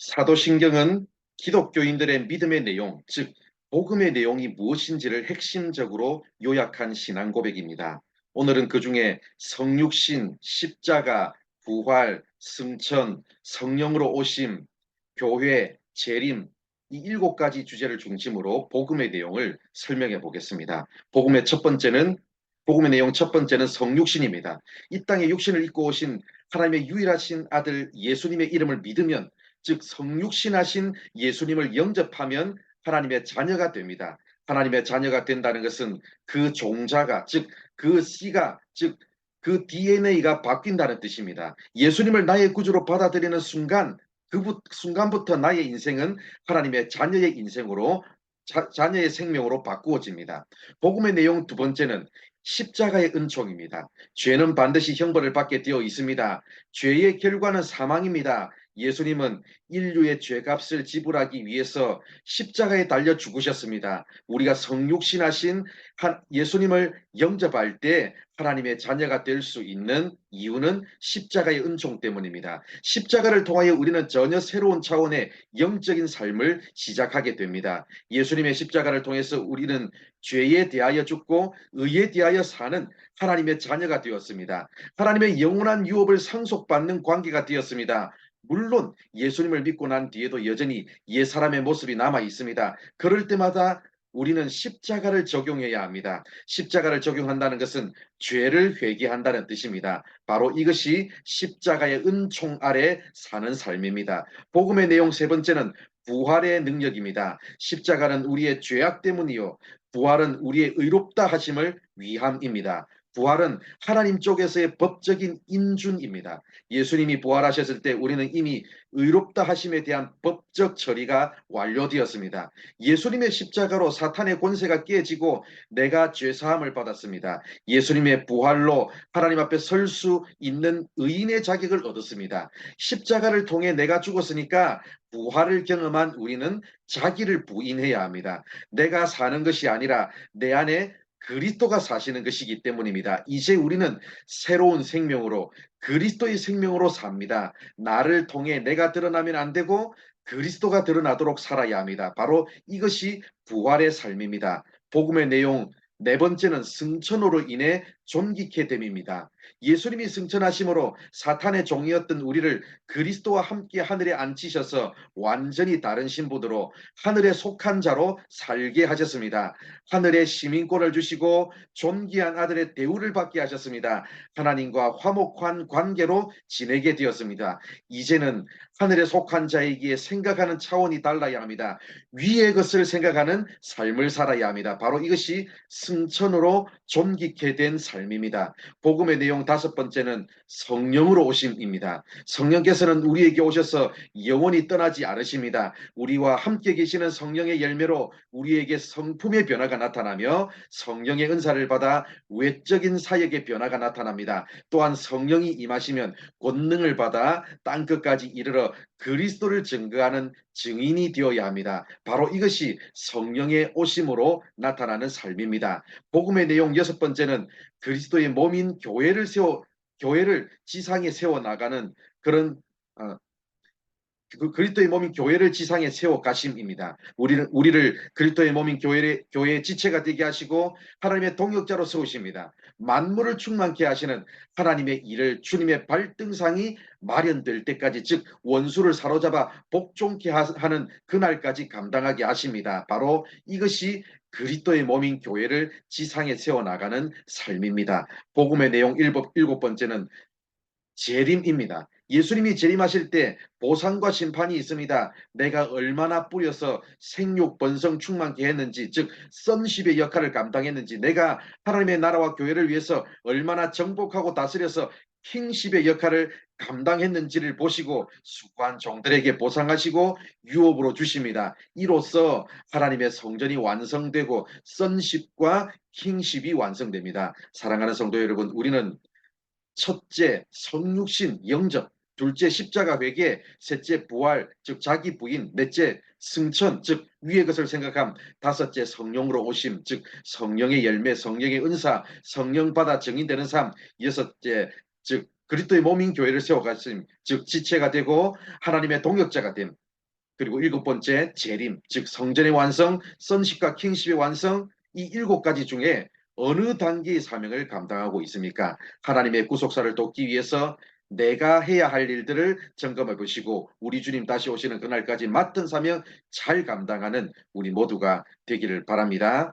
사도신경은 기독교인들의 믿음의 내용, 즉 복음의 내용이 무엇인지를 핵심적으로 요약한 신앙 고백입니다. 오늘은 그 중에 성육신, 십자가, 부활, 승천, 성령으로 오심, 교회, 재림 이 일곱 가지 주제를 중심으로 복음의 내용을 설명해 보겠습니다. 복음의 첫 번째는 복음의 내용 첫 번째는 성육신입니다. 이 땅에 육신을 입고 오신 하나님의 유일하신 아들 예수님의 이름을 믿으면 즉 성육신하신 예수님을 영접하면 하나님의 자녀가 됩니다. 하나님의 자녀가 된다는 것은 그 종자가 즉 그 씨가 즉 그 DNA가 바뀐다는 뜻입니다. 예수님을 나의 구주로 받아들이는 순간 그 순간부터 나의 인생은 하나님의 자녀의 인생으로 자, 자녀의 생명으로 바꾸어집니다. 복음의 내용 두 번째는 십자가의 은총입니다. 죄는 반드시 형벌을 받게 되어 있습니다. 죄의 결과는 사망입니다. 예수님은 인류의 죄값을 지불하기 위해서 십자가에 달려 죽으셨습니다. 우리가 성육신하신 예수님을 영접할 때 하나님의 자녀가 될 수 있는 이유는 십자가의 은총 때문입니다. 십자가를 통하여 우리는 전혀 새로운 차원의 영적인 삶을 시작하게 됩니다. 예수님의 십자가를 통해서 우리는 죄에 대하여 죽고 의에 대하여 사는 하나님의 자녀가 되었습니다. 하나님의 영원한 유업을 상속받는 관계가 되었습니다. 물론 예수님을 믿고 난 뒤에도 여전히 옛 사람의 모습이 남아 있습니다. 그럴 때마다 우리는 십자가를 적용해야 합니다. 십자가를 적용한다는 것은 죄를 회개한다는 뜻입니다. 바로 이것이 십자가의 은총 아래 사는 삶입니다. 복음의 내용 세 번째는 부활의 능력입니다. 십자가는 우리의 죄악 때문이요. 부활은 우리의 의롭다 하심을 위함입니다. 부활은 하나님 쪽에서의 법적인 인준입니다. 예수님이 부활하셨을 때 우리는 이미 의롭다 하심에 대한 법적 처리가 완료되었습니다. 예수님의 십자가로 사탄의 권세가 깨지고 내가 죄사함을 받았습니다. 예수님의 부활로 하나님 앞에 설 수 있는 의인의 자격을 얻었습니다. 십자가를 통해 내가 죽었으니까 부활을 경험한 우리는 자기를 부인해야 합니다. 내가 사는 것이 아니라 내 안에 그리스도가 사시는 것이기 때문입니다. 이제 우리는 새로운 생명으로 그리스도의 생명으로 삽니다. 나를 통해 내가 드러나면 안 되고 그리스도가 드러나도록 살아야 합니다. 바로 이것이 부활의 삶입니다. 복음의 내용 네 번째는 승천으로 인해 존귀케 됨입니다. 예수님이 승천하심으로 사탄의 종이었던 우리를 그리스도와 함께 하늘에 앉히셔서 완전히 다른 신부들로 하늘에 속한 자로 살게 하셨습니다. 하늘의 시민권을 주시고 존귀한 아들의 대우를 받게 하셨습니다. 하나님과 화목한 관계로 지내게 되었습니다. 이제는 하늘에 속한 자에게 생각하는 차원이 달라야 합니다. 위의 것을 생각하는 삶을 살아야 합니다. 바로 이것이 승천으로 존귀케 된 삶 입니다. 복음의 내용 다섯 번째는 성령으로 오심입니다. 성령께서는 우리에게 오셔서 영원히 떠나지 않으십니다. 우리와 함께 계시는 성령의 열매로 우리에게 성품의 변화가 나타나며 성령의 은사를 받아 외적인 사역의 변화가 나타납니다. 또한 성령이 임하시면 권능을 받아 땅 끝까지 이르러 그리스도를 증거하는 증인이 되어야 합니다. 바로 이것이 성령의 오심으로 나타나는 삶입니다. 복음의 내용 여섯 번째는 그리스도의 몸인 교회를 세워 교회를 지상에 세워 나가는 그런 어, 그 그리스도의 몸인 교회를 지상에 세워 가심입니다. 우리는 우리를 그리스도의 몸인 교회의 교회의 지체가 되게 하시고 하나님의 동역자로 세우십니다. 만물을 충만케 하시는 하나님의 일을 주님의 발등상이 마련될 때까지 즉 원수를 사로잡아 복종케 하는 그날까지 감당하게 하십니다. 바로 이것이 그리스도의 몸인 교회를 지상에 세워 나가는 삶입니다. 복음의 내용 일곱, 일곱 번째는 재림입니다. 예수님이 재림하실 때 보상과 심판이 있습니다. 내가 얼마나 뿌려서 생육 번성 충만케 했는지 즉 썬십의 역할을 감당했는지 내가 하나님의 나라와 교회를 위해서 얼마나 정복하고 다스려서 킹십의 역할을 감당했는지를 보시고 수고한 종들에게 보상하시고 유업으로 주십니다. 이로써 하나님의 성전이 완성되고 썬십과 킹십이 완성됩니다. 사랑하는 성도 여러분 우리는 첫째 성육신 영접 둘째 십자가 회개, 셋째 부활, 즉 자기 부인, 넷째 승천, 즉 위의 것을 생각함, 다섯째 성령으로 오심, 즉 성령의 열매, 성령의 은사, 성령 받아 증인되는 삶, 여섯째 즉 그리스도의 몸인 교회를 세워가심, 즉 지체가 되고 하나님의 동역자가 됨, 그리고 일곱 번째 재림, 즉 성전의 완성, 선십과 킹십의 완성 이 일곱 가지 중에 어느 단계의 사명을 감당하고 있습니까? 하나님의 구속사를 돕기 위해서 내가 해야 할 일들을 점검해 보시고 우리 주님 다시 오시는 그날까지 맡은 사명 잘 감당하는 우리 모두가 되기를 바랍니다.